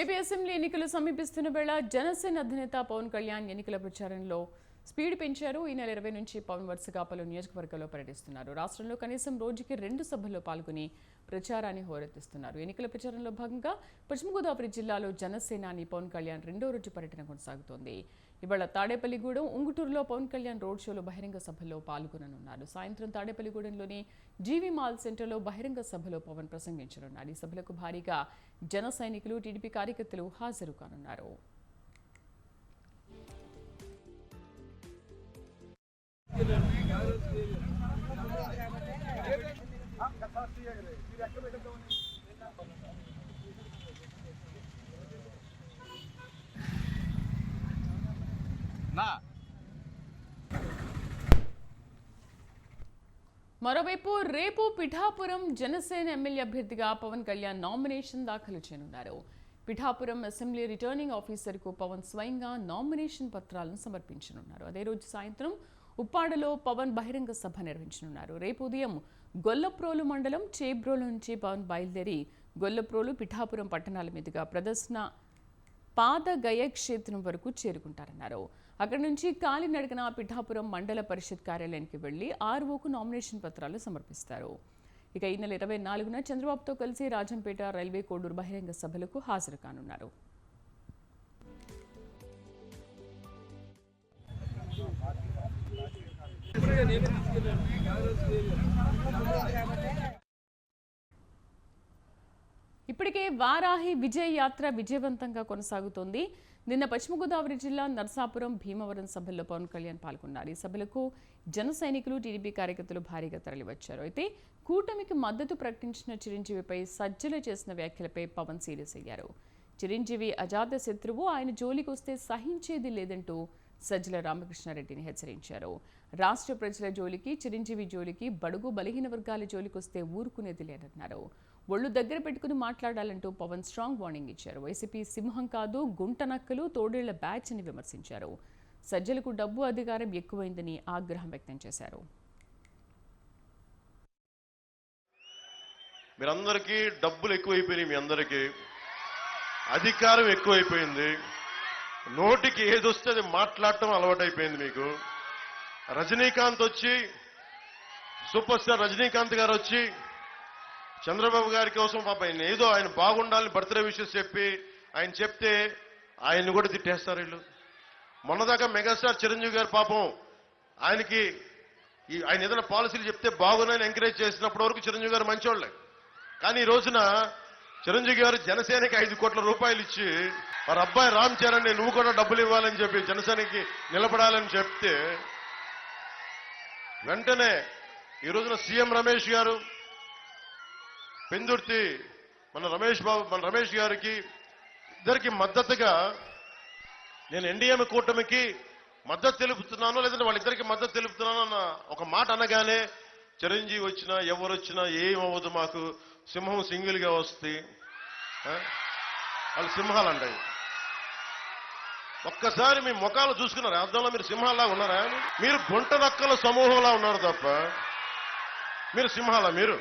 AP assembly ఎన్నికలు సమీపిస్తున్న వేళ జనసేన అధినేత పవన్ కళ్యాణ్ ఎన్నికల ప్రచారంలో స్పీడ్ పెంచారు. ఈ నెల ఇరవై నుంచి పవన్ వరుసగా పలు నియోజకవర్గాల్లో పర్యటిస్తున్నారు. రాష్ట్రంలో కనీసం రోజుకి రెండు సభల్లో పాల్గొని ప్రచారాన్ని హోరెత్తిస్తున్నారు. ఎన్నికల ప్రచారంలో భాగంగా పశ్చిమ గోదావరి జిల్లాలో జనసేనాని పవన్ కళ్యాణ్ రెండో రోజు పర్యటన కొనసాగుతోంది. ఇవాళ తాడేపల్లిగూడెం ఉంగుటూరులో పవన్ కళ్యాణ్ రోడ్ షోలో బహిరంగ సభలో పాల్గొననున్నారు. సాయంత్రం తాడేపల్లిగూడెంలోని జీవీ మాల్ సెంటర్లో బహిరంగ సభలో పవన్ ప్రసంగించనున్నారు. ఈ సభలకు భారీగా జన సైనికులు టీడీపీ కార్యకర్తలు హాజరు కానున్నారు. నా. మరోవైపు రేపు పిఠాపురం జనసేన ఎమ్మెల్యే అభ్యర్థిగా పవన్ కళ్యాణ్ నామినేషన్ దాఖలు చేయనున్నారు. పిఠాపురం అసెంబ్లీ రిటర్నింగ్ ఆఫీసర్కు పవన్ స్వయంగా నామినేషన్ పత్రాలను సమర్పించనున్నారు. అదే రోజు సాయంత్రం ఉప్పాడలో పవన్ బహిరంగ సభ నిర్వహించనున్నారు. రేపు ఉదయం గొల్లప్రోలు మండలం చేబ్రోలు నుంచి పవన్ బయలుదేరి గొల్లప్రోలు పిఠాపురం పట్టణాల మీదుగా ప్రదర్శన పాదగయ క్షేత్రం వరకు చేరుకుంటారన్నారు. అక్కడి నుంచి కాలినడకన పిఠాపురం మండల పరిషత్ కార్యాలయానికి వెళ్ళి ఆర్ఓకు నామినేషన్ పత్రాలు సమర్పిస్తారు. ఇక ఈ నెల ఇరవై నాలుగున చంద్రబాబుతో కలిసి రాజంపేట రైల్వే కోడూరు బహిరంగ సభలకు హాజరు కానున్నారు. ఇప్పటికే వారాహి విజయ యాత్ర విజయవంతంగా కొనసాగుతోంది. నిన్న పశ్చిమ గోదావరి జిల్లా నర్సాపురం భీమవరం సభల్లో పవన్ కళ్యాణ్ పాల్గొన్నారు. ఈ సభలకు జన సైనికులు టీడీపీ కార్యకర్తలు భారీగా తరలివచ్చారు. అయితే కూటమికి మద్దతు ప్రకటించిన చిరంజీవిపై సజ్జలు చేసిన వ్యాఖ్యలపై పవన్ సీరియస్ అయ్యారు. చిరంజీవి అజాత శత్రువు ఆయన జోలికి వస్తే సహించేది లేదంటూ సజ్జల రామకృష్ణారెడ్డిని హెచ్చరించారు. రాష్ట్ర ప్రజల జోలికి చిరంజీవి జోలికి బడుగు బలహీన వర్గాల జోలికి వస్తే ఊరుకునేది లేదన్నారు. ఒళ్ళు దగ్గర పెట్టుకుని మాట్లాడాలంటూ పవన్ స్ట్రాంగ్ వార్నింగ్ ఇచ్చారు. వైసీపీ సింహం కాదు గుంట నక్కలు తోడేళ్ళ బ్యాచ్ అని విమర్శించారు. సజ్జలకు డబ్బు అధికారం ఎక్కువైందని ఆగ్రహం వ్యక్తం చేశారు. మీరందరికీ డబ్బులు ఎక్కువైపోయినాయి మీ అందరికీ. అధికారం ఎక్కువైపోయింది. నోటికి ఏదొస్తే అది మాట్లాడటం అలవాటైపోయింది మీకు. రజనీకాంత్ వచ్చి సూపర్ స్టార్ రజనీకాంత్ గారు వచ్చి చంద్రబాబు గారి కోసం పాప ఆయన ఏదో ఆయన బాగుండాలని బర్త్డే విషయం చెప్పి ఆయన చెప్తే ఆయన్ని కూడా తిట్టేస్తారు వీళ్ళు. మొన్నదాకా మెగాస్టార్ చిరంజీవి గారు పాపం ఆయనకి ఈ ఆయన ఏదైనా పాలసీలు చెప్తే బాగున్నాయని ఎంకరేజ్ చేసినప్పటి వరకు చిరంజీవి గారు మంచోళ్ళే. కానీ ఈ రోజున చిరంజీవి గారు జనసేనకి ఐదు కోట్ల రూపాయలు ఇచ్చి వారి అబ్బాయి రామ్ చరణ్ నువ్వు కూడా డబ్బులు ఇవ్వాలని చెప్పి జనసేనకి నిలబడాలని చెప్తే వెంటనే ఈ రోజున సీఎం రమేష్ గారు పెందుర్తి మన రమేష్ బాబు మన రమేష్ గారికి ఇద్దరికి మద్దతుగా నేను ఎన్డీఎం కూటమికి మద్దతు తెలుపుతున్నాను లేదంటే వాళ్ళిద్దరికి మద్దతు తెలుపుతున్నాను అన్న ఒక మాట అనగానే చిరంజీవి వచ్చినా ఎవరు వచ్చినా ఏమవ్వదు మాకు. సింహం సింగిల్గా వస్తుంది. వాళ్ళు సింహాలు అంటాయి. ఒక్కసారి మీ ముఖాలు చూసుకున్నారు? అర్థంలో మీరు సింహాలా ఉన్నారా? మీరు గుంట నక్కల సమూహంలా ఉన్నారు తప్ప. మీరు సింహాలా మీరు?